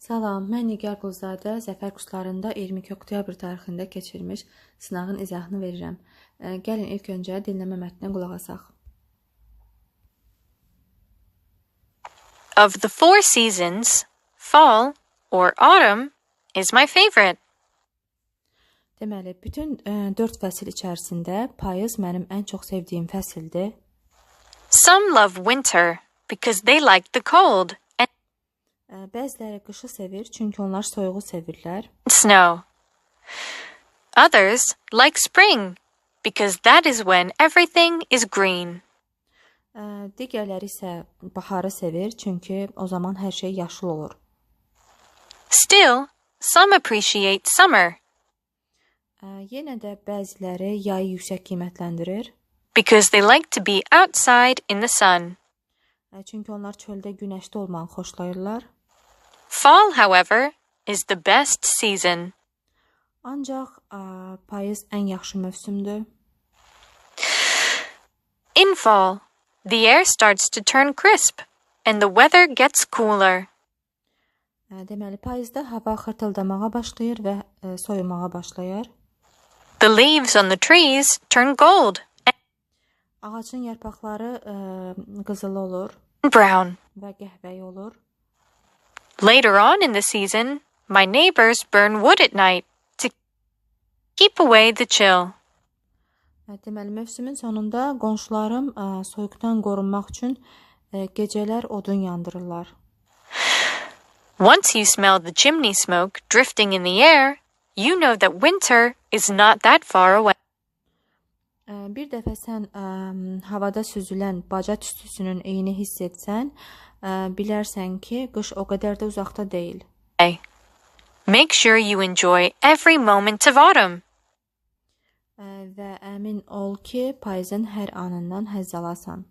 Salam, mən Nigar Quluzadə Zəfər kurslarında 22 oktyabr tarixində keçirilmiş sınağın izahını verirəm. Gəlin ilk öncə dinləmə mətninə qulaq asaq. Of the four seasons, fall or autumn is my favorite. Deməli, bütün 4 fəsil içərisində payız mənim ən çox sevdiyim fəsildir. Some love winter because they like the cold Bəziləri qışı sevir, çünki onlar soyuğu sevirlər. snow. Others like spring because that is when everything is green. Ə, Digərləri isə baharı sevir, çünki o zaman hər şey yaşıl olur. Still, some appreciate summer Ə, Yenə də bəziləri yayı yüksək qiymətləndirir, because they like to be outside in the sun. Çünki onlar çöldə günəşdə olmağı xoşlayırlar. Fall, however, is the best season. Ancaq ə, payız ən yaxşı mövsümdür. In fall, the air starts to turn crisp and the weather gets cooler. Ə, Deməli, payızda hava xırtıldamağa başlayır və ə, soyumağa başlayır. The leaves on the trees turn gold Ağacın yarpaqları ə, qızılı olur and brown. və qəhvəyi olur. Later on in the season, my neighbors burn wood at night to keep away the chill. Ə, Deməli, mövsümün sonunda qonşularım ə, soyuqdan qorunmaq üçün ə, gecələr odun yandırırlar. Once you smell the chimney smoke drifting in the air, you know that winter is not that far away. Ə, Bir dəfə sən ə, havada süzülən baca tüstüsünün eyni hiss etsən, ə, bilərsən ki, qış o qədər də uzaqda deyil. Make sure you enjoy every moment of autumn. Ə, və əmin ol ki, payızın hər anından həzz alasan.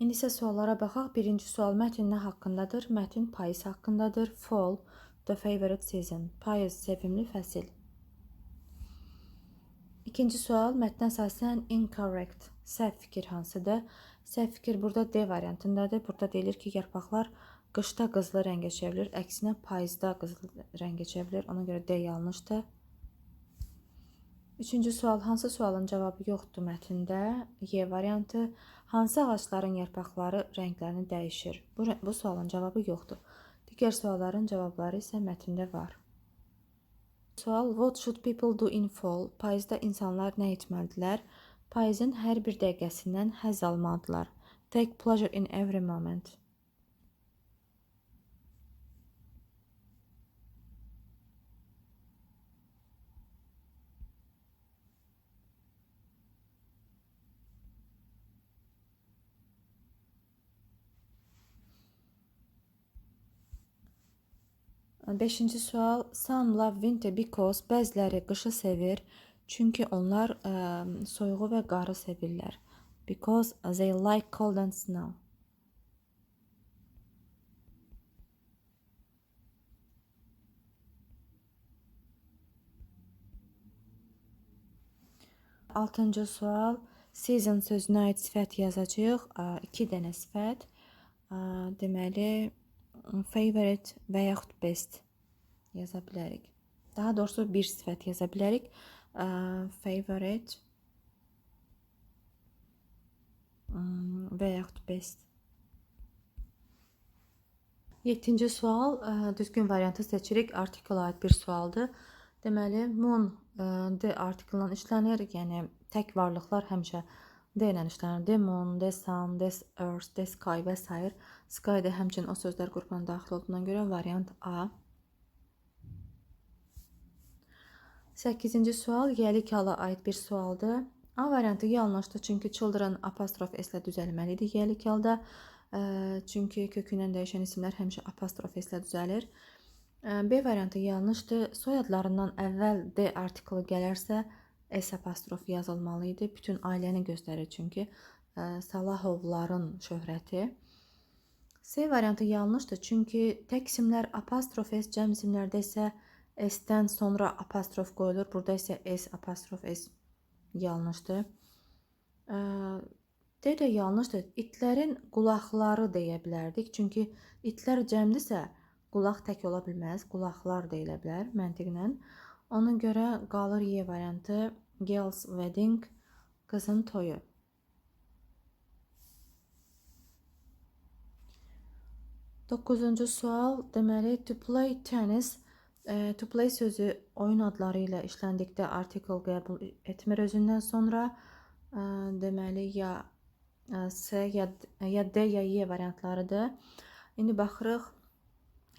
İndi isə suallara baxaq. Birinci sual mətn nə haqqındadır? Mətn payız haqqındadır. Fall, the favorite season. Payız sevimli fəsil. İkinci sual mətnə əsasən incorrect. Səhv fikir hansıdır? Səhv fikir burada D variantındadır. Burada deyilir ki, yarpaqlar qışda qızılı rəngə çevrilir, əksinə payızda qızılı rəngə çevrilir. Ona görə D yanlışdır. Üçüncü sual hansı sualın cavabı yoxdur mətndə? Y variantı hansı ağacların yarpaqları rənglərini dəyişir? Bu bu sualın cavabı yoxdur. Digər sualların cavabları isə mətndə var. Sual What should people do in fall? Payızda insanlar nə etməlidirlər? Payızın hər bir dəqiqəsindən həzz almalıdırlar. Take pleasure in every moment. Beşinci sual Some love winter because bəziləri qışı sevir, çünki onlar ə, soyuğu və qarı sevirlər. Because they like cold and snow. Altıncı sual season sözünə aid sifət yazacağıq. 2 dənə sifət. Deməli favorite və yaxud best yaza bilərik. Daha doğrusu bir sifət yaza bilərik. Favorite və yaxud best. 7-ci sual ə, düzgün variantı seçirik. Artikla aid bir sualdır. Deməli, moon ə, D artiklından işlənir. Yəni tək varlıqlar həmişə D ilə işlənir. The moon, the sun, the earth, the sky və s. Sky da həmçinin o sözlər qrupuna daxil olduğuna görə variant A. 8-ci sual yəlik hala aid bir sualdır. A variantı yanlışdır, çünki children apostrof s ilə düzəlməli idi yəlik halda. Ə, Çünki kökündən dəyişən isimlər həmişə apostrof s ilə düzəlir. B variantı yanlışdır. Soyadlarından əvvəl D artiklı gələrsə S apostrof yazılmalı idi. Bütün ailəni göstərir çünki Salahovların şöhrəti. C variantı yanlışdır, çünki tək isimlər apostrof S, cəm isimlərdə isə S-dən sonra apostrof qoyulur. Burada isə S apostrof S yanlışdır. Ə, D də yanlışdır. İtlərin qulaqları deyə bilərdik. Çünki itlər cəmdirsə, qulaq tək ola bilməz. Qulaqlar deyilə bilər məntiqlə. Ona görə qalır Y variantı. Girls wedding, qızın toyu. Doqquzuncu sual, deməli to play tennis, e, to play sözü oyun adları ilə işləndikdə artikel qəbul etmir özündən sonra. E, deməli ya e, S ya, ya D ya Y variantlarıdır. İndi baxırıq.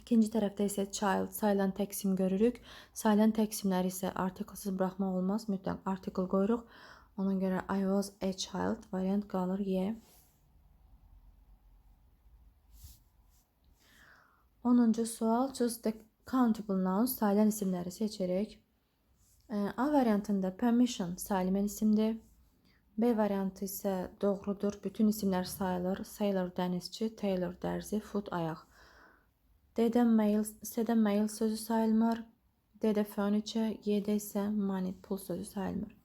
İkinci tərəfdə isə child sayılan təksim görürük. Sayılan təksimləri isə artiklsız buraxmaq olmaz. Mütləq artikel qoyuruq. Ona görə I was a child variant qalır Y. 10-cu sual choose the countable nouns sayılan isimləri seçerək. E, A variantında permission sayılmayan isimdir. B variantı isə doğrudur. Bütün isimlər sayılır. Sailor dənizçi, Taylor dərzi, foot ayaq. D-də mail, C-də mail sözü sayılmır. D-də furniture, Y-də isə money, pul sözü sayılmır.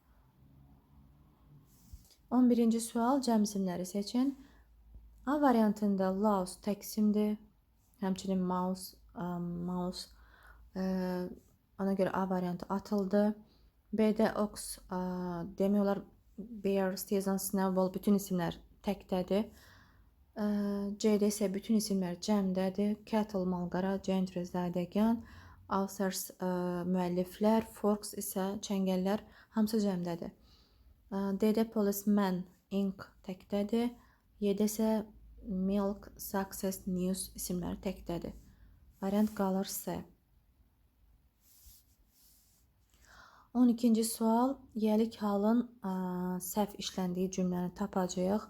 11-ci sual cəm isimləri seçin. A variantında louse təksimdir. Həmçinin mouse, um, mouse ona görə A variantı atıldı. B-də ox e, demək olar bear, season, snowball bütün isimlər təkdədir. E, C-də isə bütün isimlər cəmdədir. Cattle, malqara, gentry, zadəgan, ulcers, e, müəlliflər, forks isə çəngəllər hamısı cəmdədir. E, D-də policeman, ink təkdədir. Y-də isə milk, success, news isimləri təkdədir. Variant qalır C. 12-ci sual, yəlik halın ə, səhv işləndiyi cümləni tapacağıq.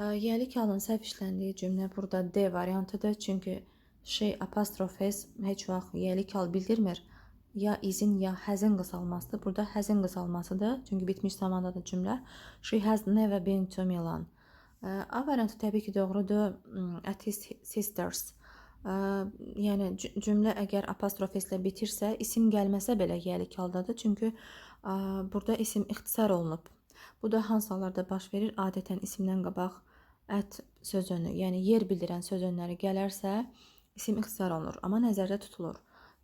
Ə, Yəlik halın səhv işləndiyi cümlə burada D variantıdır. Çünki şey apostrof s heç vaxt yəlik hal bildirmir. Ya izin ya həzin qısalmasıdır. Burada həzin qısalmasıdır. Çünki bitmiş zamandadır cümlə. She has never been to Milan. Ə, A variantı təbii ki doğrudur. Hmm, At his sisters. Yəni cü- cümlə əgər apostrof ilə bitirsə, isim gəlməsə belə yəlik haldadır. Çünki burada isim ixtisar olunub. Bu da hansı hallarda baş verir? Adətən isimdən qabaq ət sözünü, yəni yer bildirən sözünləri gələrsə, isim ixtisar olunur, amma nəzərdə tutulur.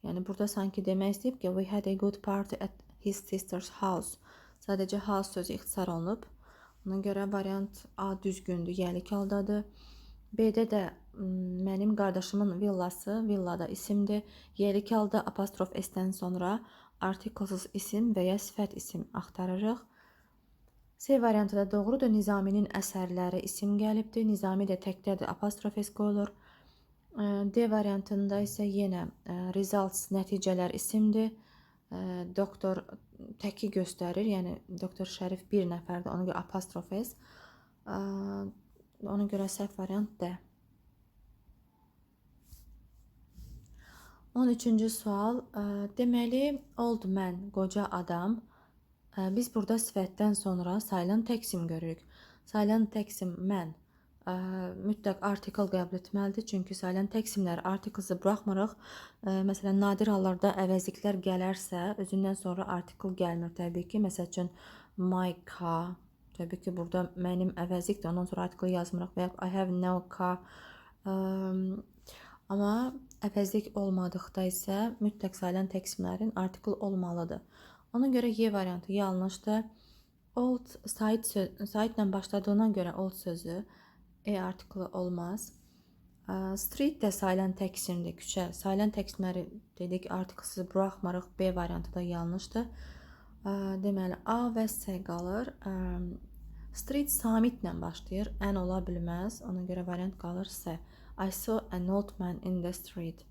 Yəni burada sanki demək istəyib ki, we had a good party at his sister's house. Sadəcə house sözü ixtisar olunub. Ona görə variant A düzgündür, yəlik haldadır. B-də də mənim qardaşımın villası, villada isimdir. Yəlik halda apostrof s-dən sonra artiklsız isim və ya sifət isim axtarırıq. C variantı da doğrudur. Nizaminin əsərləri isim gəlibdir. Nizami də təkdədir, apostrof s qoyulur. D variantında isə yenə results nəticələr isimdir. Doktor təki göstərir, yəni doktor Şərif bir nəfərdir, ona görə apostrof s. Ona görə səhv variant D. 13-cü sual. Ə, Deməli, old man, qoca adam. Ə, Biz burada sifətdən sonra sayılan təksim görürük. Sayılan təksim mən ə, mütləq artikel qəbul etməlidir. Çünki sayılan təksimlər artiklsı buraxmırıq. Ə, Məsələn, nadir hallarda əvəzliklər gələrsə, özündən sonra artikel gəlmir təbii ki. Məsəl üçün my car Təbii ki, burada mənim əvəzlikdir. Ondan sonra artikel yazmırıq və ya I have no car. Ə, Amma əvəzlik olmadıqda isə mütləq sayılan təksimlərin artikel olmalıdır. Ona görə Y variantı yanlışdır. Old sait söz, saitlə başladığına görə old sözü E artiklı olmaz. Ə, Street də sayılan təksimdir, küçə. Sayılan təksimləri dedik artiklsız buraxmarıq. B variantı da yanlışdır. Ə, Deməli A və C qalır. Street samitlə başlayır. Ən ola bilməz. Ona görə variant qalır C. I saw an old man in the street.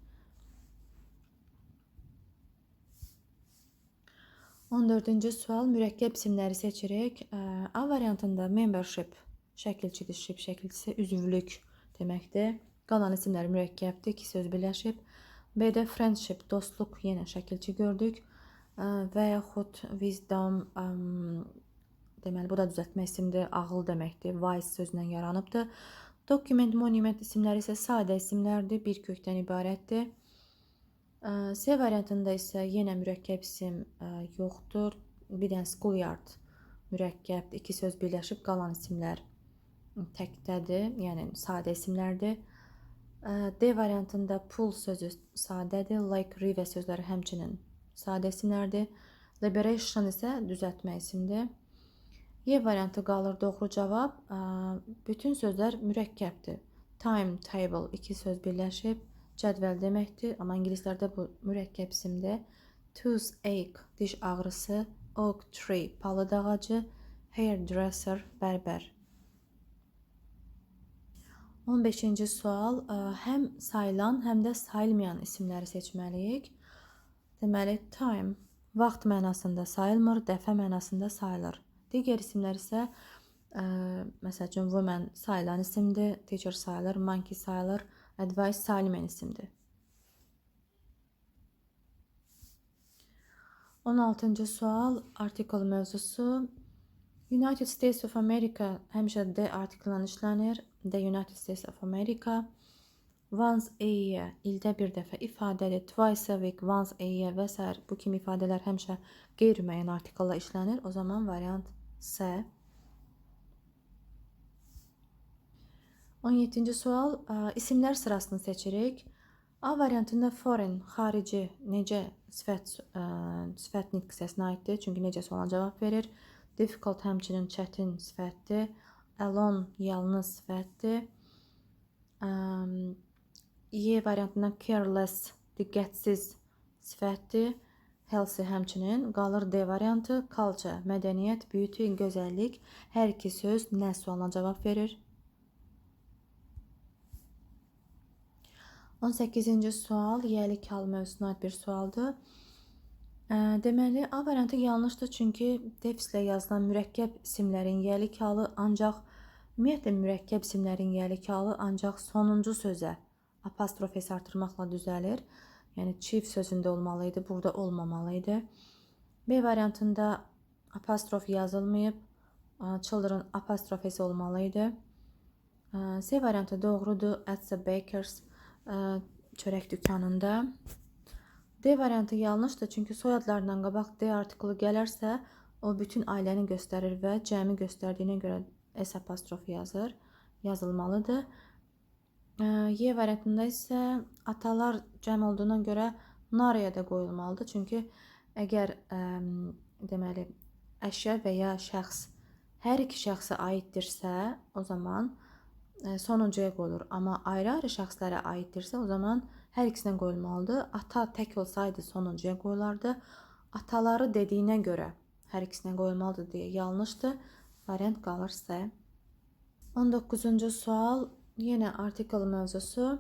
14-cü sual mürəkkəb isimləri seçirik. Ə, A variantında membership şəkilçidir, ship şəkilçisi üzvlük deməkdir. Qalan isimlər mürəkkəbdir, iki söz birləşib. B-də friendship, dostluq yenə şəkilçi gördük. Ə, Və yaxud wisdom, əm, deməli bu da düzəltmə isimdir, ağıl deməkdir. Wise sözündən yaranıbdır. Document, monument isimləri isə sadə isimlərdir, bir kökdən ibarətdir. C variantında isə yenə mürəkkəb isim yoxdur. Bir dənə schoolyard mürəkkəbdir. İki söz birləşib qalan isimlər təkdədir, yəni sadə isimlərdir. D variantında pull sözü sadədir, like river sözləri həmçinin sadə isimlərdir. Liberation isə düzəltmə isimdir. Y variantı qalır doğru cavab. Bütün sözlər mürəkkəbdir. Time, table iki söz birləşib cədvəl deməkdir, amma ingilislərdə bu mürəkkəb isimdir. Toothache diş ağrısı, oak tree palıd ağacı, hairdresser bərbər. 15-ci sual həm sayılan, həm də sayılmayan isimləri seçməliyik. Deməli, time vaxt mənasında sayılmır, dəfə mənasında sayılır. Digər isimlər isə ə, məsəl üçün woman sayılan isimdir, teacher sayılır, monkey sayılır, advice sayılmayan isimdir. 16-cı sual artikel mövzusu. United States of America həmişə D artiklə işlənir. The United States of America. Once a year ildə bir dəfə ifadədir. Twice a week, once a year və s. bu kimi ifadələr həmişə qeyri-müəyyən artiklla işlənir. O zaman variant C. 17-ci sual ə, isimlər sırasını seçirik. A variantında foreign, xarici necə sifət ə, sifət nitq hissəsinə aiddir, çünki necə sualına cavab verir. Difficult həmçinin çətin sifətdir. Alone yalnız sifətdir. Y variantında careless diqqətsiz sifətdir. Healthy həmçinin qalır D variantı culture, mədəniyyət, beauty, gözəllik. Hər iki söz nə sualına cavab verir. 18-ci sual yiyəlik hal mövzusuna aid bir sualdır. Deməli, A variantı yanlışdır, çünki defislə yazılan mürəkkəb isimlərin yiyəlik halı ancaq ümumiyyətlə mürəkkəb isimlərin yiyəlik halı ancaq sonuncu sözə apostrof s artırmaqla düzəlir. Yəni chief sözündə olmalı burada olmamalı. B variantında apostrof yazılmayıb, children apostrof s C variantı doğrudur. At the bakers çörək dükanında. D variantı yanlışdır, çünki soyadlarından qabaq D artiklı gələrsə, o bütün ailəni göstərir və cəmi göstərdiyinə görə S apostrof yazır, yazılmalıdır. Y variantında isə atalar cəm olduğuna görə naraya da qoyulmalıdır, çünki əgər ə, deməli əşya və ya şəxs hər iki şəxsə aiddirsə, o zaman ə, sonuncuya qoyulur. Amma ayrı-ayrı şəxslərə aiddirsə, o zaman hər ikisinə qoyulmalıdır. Ata tək olsaydı sonuncuya qoyulardı. Ataları dediyinə görə hər ikisinə qoyulmalıdır deyə yanlışdır. Variant qalır C. 19-cu sual yenə artikel mövzusu.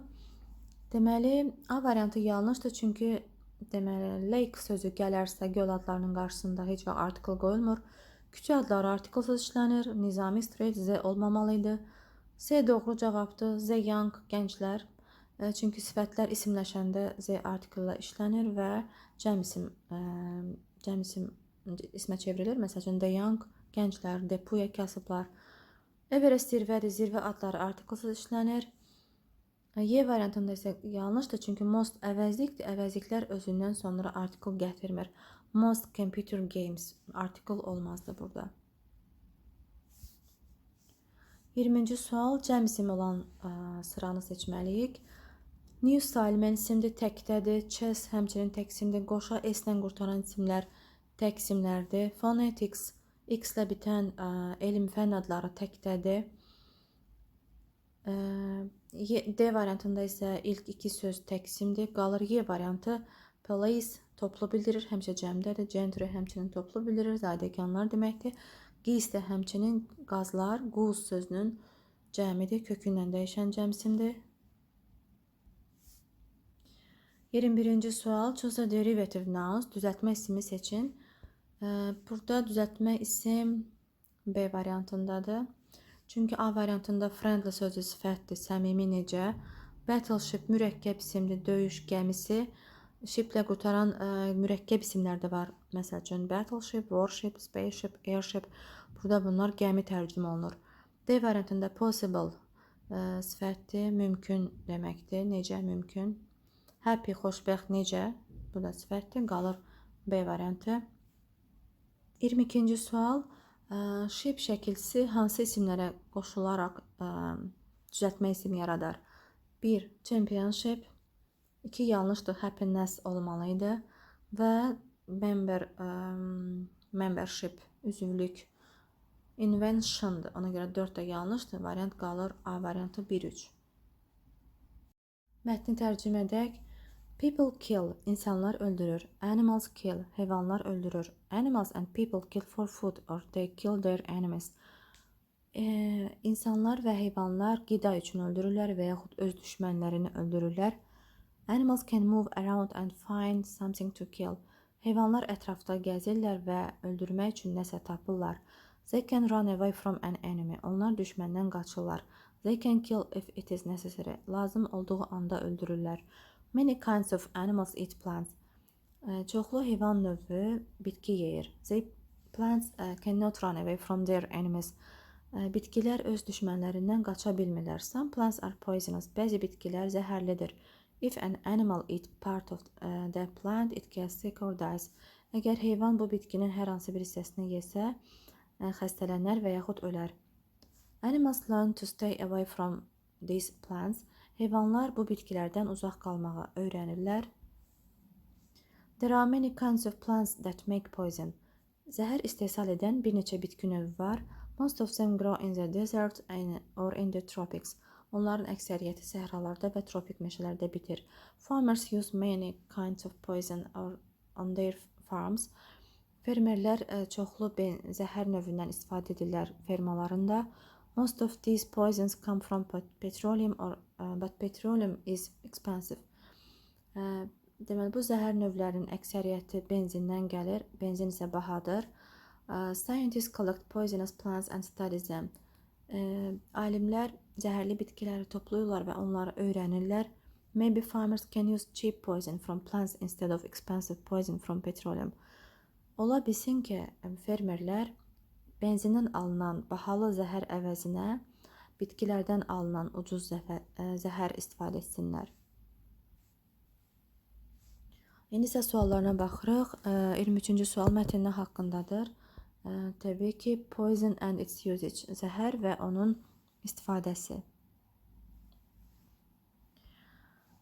Deməli, A variantı yanlışdır, çünki deməli lake sözü gələrsə göl adlarının qarşısında heç vaxt artikel qoyulmur. Küçə adları artikelsiz işlənir. Nizami straight Z olmamalı idi. C doğru cavabdır. Z young gənclər. E, Çünki sifətlər isimləşəndə Z artiklla işlənir və cəm isim ə, cəm isim ismə çevrilir. Məsəl üçün the young gənclər, the puya kasıblar. Everest zirvədir. Zirvə adları artikelsiz işlənir. Y variantında isə yanlışdır, çünki most əvəzlikdir. Əvəzliklər özündən sonra artikel gətirmir. Most computer games artikel olmazdı burada. 20-ci sual cəm isim olan ə, sıranı seçməliyik. New style mən isimdir, təkdədir. Chess həmçinin tək isimdir. Qoşa s-lə qurtaran isimlər tək isimlərdir. Phonetics x ilə bitən ə, elm fənn adları təkdədir. D variantında isə ilk iki söz tək isimdir. Qalır Y variantı. Police toplu bildirir, həmişə cəmdədir. Gentry həmçinin toplu bildirir, zadəganlar deməkdir. Qis də həmçinin qazlar, quz sözünün cəmidir, kökündən dəyişən cəm isimdir. 21-ci sual. Choose derivative nouns. Düzəltmə ismi seçin. Ə, Burada düzəltmə isim B variantındadır. Çünki A variantında friendly sözü sifətdir, səmimi necə. Battleship mürəkkəb isimdir, döyüş gəmisi. Shiplə qutaran ə, mürəkkəb isimlər də var. Məsəl üçün battleship, warship, spaceship, airship. Burada bunlar gəmi tərcümə olunur. D variantında possible ə, sifətdir, mümkün deməkdir. Necə mümkün? Happy xoşbəxt necə? Bu da sifətdir. Qalır B variantı. 22-ci sual. Ə, Shape şəkilçisi hansı isimlərə qoşularaq ə, düzəltmə ismi yaradar? 1. Championship 2. Yanlışdır, happiness olmalı idi və member ə, membership üzvlük inventiondur. Ona görə 4 də yanlışdır. Variant qalır A variantı 1-3. Mətni tərcümə edək. People kill, insanlar öldürür. Animals kill, heyvanlar öldürür. Animals and people kill for food or they kill their enemies. Ee, insanlar və heyvanlar qida üçün öldürürlər və yaxud öz düşmənlərini öldürürlər. Animals can move around and find something to kill. Heyvanlar ətrafda gəzirlər və öldürmək üçün nəsə tapırlar. They can run away from an enemy. Onlar düşməndən qaçırlar. They can kill if it is necessary. Lazım olduğu anda öldürürlər. Many kinds of animals eat plants. Ə, Çoxlu heyvan növü bitki yeyir. They plants ə, cannot run away from their enemies. Ə, Bitkilər öz düşmənlərindən qaça bilmirlər. Some plants are poisonous. Bəzi bitkilər zəhərlidir. If an animal eat part of the plant, it gets sick or dies. Əgər heyvan bu bitkinin hər hansı bir hissəsini yesə, xəstələnər və yaxud ölər. Animals learn to stay away from these plants. Heyvanlar bu bitkilərdən uzaq qalmağı öyrənirlər. There are many kinds of plants that make poison. Zəhər istehsal edən bir neçə bitki növü var. Most of them grow in the desert and or in the tropics. Onların əksəriyyəti səhralarda və tropik meşələrdə bitir. Farmers use many kinds of poison or on their farms. Fermerlər ə, çoxlu zəhər növündən istifadə edirlər fermalarında. Most of these poisons come from pet- petroleum or but petroleum is expensive. Ə, Deməli bu zəhər növlərinin əksəriyyəti benzindən gəlir. Benzin isə bahadır. Ə, Scientists collect poisonous plants and studies them. Alimlər zəhərli bitkiləri toplayırlar və onları öyrənirlər. Maybe farmers can use cheap poison from plants instead of expensive poison from petroleum. Ola bilsin ki, em, fermerlər benzindən alınan bahalı zəhər əvəzinə bitkilərdən alınan ucuz ə, zəhər istifadə etsinlər. İndi isə suallarına baxırıq. Ə, 23-cü sual mətnin haqqındadır? Ə, Təbii ki, poison and its usage, zəhər və onun istifadəsi.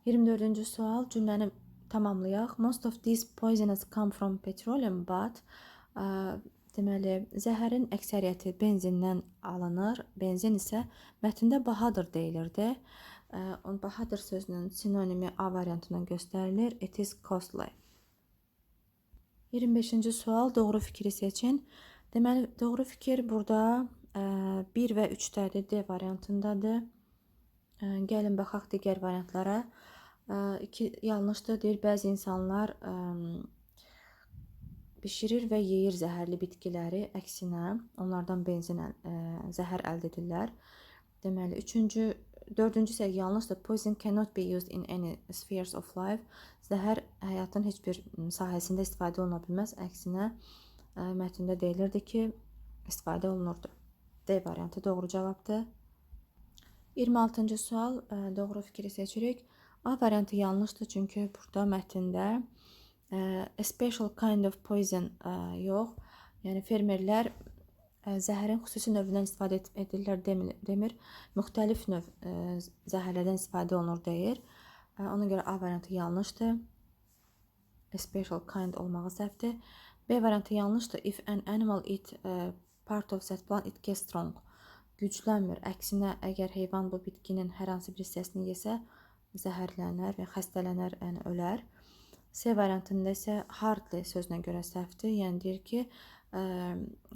24-cü sual cümləni tamamlayaq. Most of these poisons come from petroleum, but ə, deməli, zəhərin əksəriyyəti benzindən alınır. Benzin isə mətndə bahadır deyilirdi. On bahadır sözünün sinonimi A variantından göstərilir. It is costly. 25-ci sual doğru fikri seçin. Deməli, doğru fikir burada 1 və 3-dədir, D variantındadır. Gəlin baxaq digər variantlara. 2 yanlışdır deyir. Bəzi insanlar bişirir və yeyir zəhərli bitkiləri, əksinə onlardan benzin ə, zəhər əldə edirlər. Deməli, 3-cü, 4-cü isə yanlışdır. Poison cannot be used in any spheres of life. Zəhər həyatın heç bir sahəsində istifadə oluna bilməz. Əksinə ə, mətndə deyilirdi ki, istifadə olunurdu. D variantı doğru cavabdır. 26-cı sual ə, doğru fikri seçirik. A variantı yanlışdır çünki burada mətndə a special kind of poison ə, yox. Yəni fermerlər ə, zəhərin xüsusi növündən istifadə edirlər demir. Müxtəlif növ ə, zəhərlərdən istifadə olunur deyir. Ona görə A variantı yanlışdır. A special kind olmağı səhvdir. B variantı yanlışdır. If an animal eat part of that plant it gets strong. Güclənmir. Əksinə, əgər heyvan bu bitkinin hər hansı bir hissəsini yesə, zəhərlənər və xəstələnər, yəni ölər. C variantında isə hardly sözünə görə səhvdir. Yəni deyir ki, ə,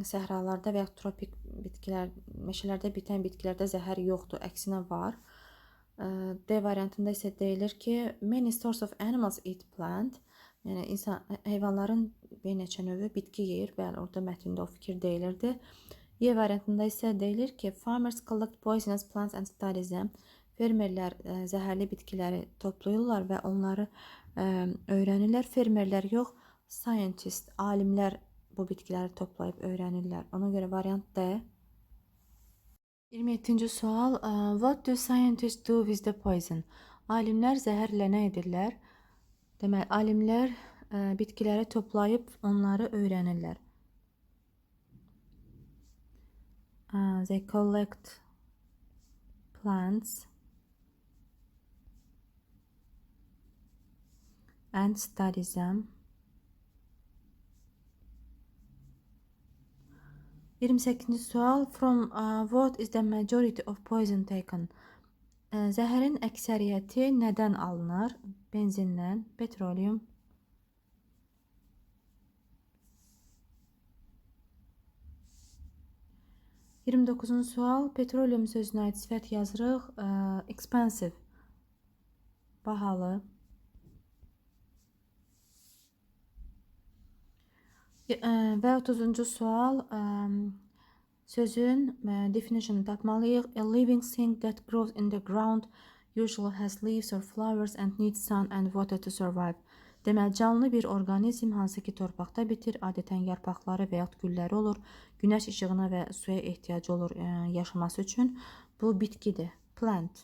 səhralarda və ya tropik bitkilər, meşələrdə bitən bitkilərdə zəhər yoxdur, əksinə var. Ə, D variantında isə deyilir ki, many sorts of animals eat plant. Yəni insan heyvanların bir neçə növü bitki yeyir. Bəli, orada mətndə o fikir deyilirdi. Y variantında isə deyilir ki, farmers collect poisonous plants and studies them. Fermerlər ə, zəhərli bitkiləri toplayırlar və onları ə, öyrənirlər. Fermerlər yox, scientist, alimlər bu bitkiləri toplayıb öyrənirlər. Ona görə variant D. 27-ci sual. What do scientists do with the poison? Alimlər zəhərlə nə edirlər? Deməli, alimlər ə, bitkiləri toplayıb onları öyrənirlər. They collect plants and study them. 28-ci sual from uh, what is the majority of poison taken? Ə, Zəhərin əksəriyyəti nədən alınır? Benzindən, petroleum. Iyirmi doqquzuncu sual. Petroleum sözünə aid sifət yazırıq. Ə, Expensive. Bahalı. Y- ə, Və 30-cu sual. ə, Sözün ə, definition tapmalıyıq. A living thing that grows in the ground usually has leaves or flowers and needs sun and water to survive. Deməli, canlı bir orqanizm hansı ki torpaqda bitir, adətən yarpaqları və yaxud gülləri olur, günəş işığına və suya ehtiyacı olur ə, yaşaması üçün. Bu bitkidir. Plant.